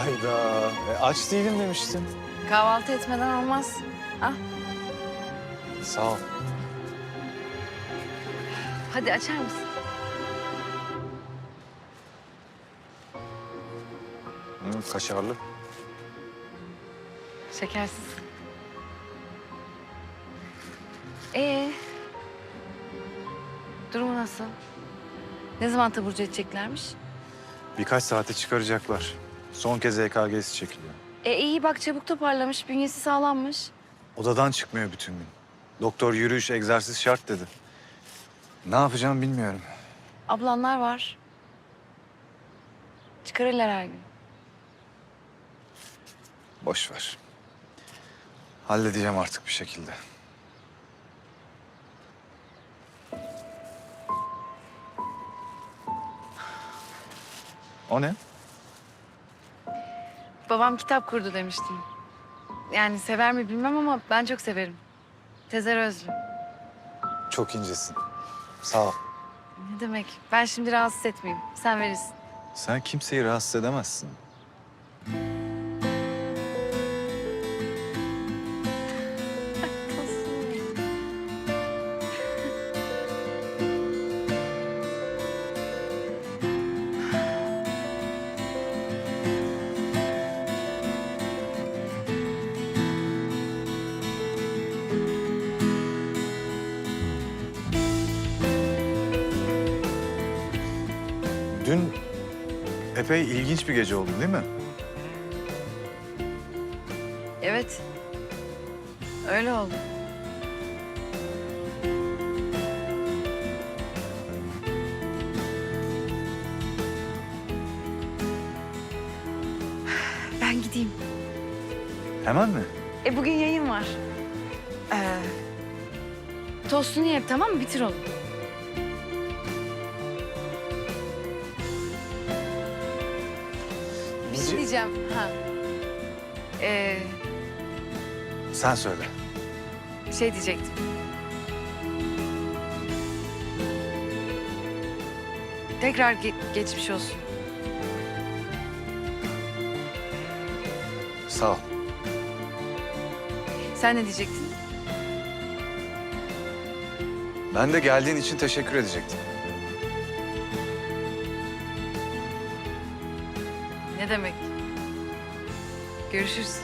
Hayda. E, aç değilim demiştin. Kahvaltı etmeden olmaz. Ah, Sağ ol. hadi açar mısın? Hı, kaşarlı. Şekersiz. Ee, durumu nasıl? Ne zaman taburcu edeceklermiş? Birkaç saate çıkaracaklar. Son kez EKG'si çekiliyor. E iyi bak çabuk toparlamış, bünyesi sağlammış. Odadan çıkmıyor bütün gün. Doktor yürüyüş, egzersiz şart dedi. Ne yapacağım bilmiyorum. Ablanlar var. Çıkarırlar her gün. Boş ver. Halledeceğim artık bir şekilde. O ne? Babam kitap kurdu demiştim. Yani sever mi bilmem ama ben çok severim. Tezer Özlü. Çok incesin. Sağ ol. Ne demek? Ben şimdi rahatsız etmeyeyim. Sen verirsin. Sen kimseyi rahatsız edemezsin. Dün epey ilginç bir gece oldu değil mi? Evet. Öyle oldu. Ben gideyim. Hemen mi? E bugün yayın var. Ee, tostunu yap tamam mı? Bitir onu. Diyeceğim. Ha. Ee, Sen söyle. şey diyecektim. Tekrar ge- geçmiş olsun. Sağ ol. Sen ne diyecektin? Ben de geldiğin için teşekkür edecektim. Ne demek? Görüşürüz.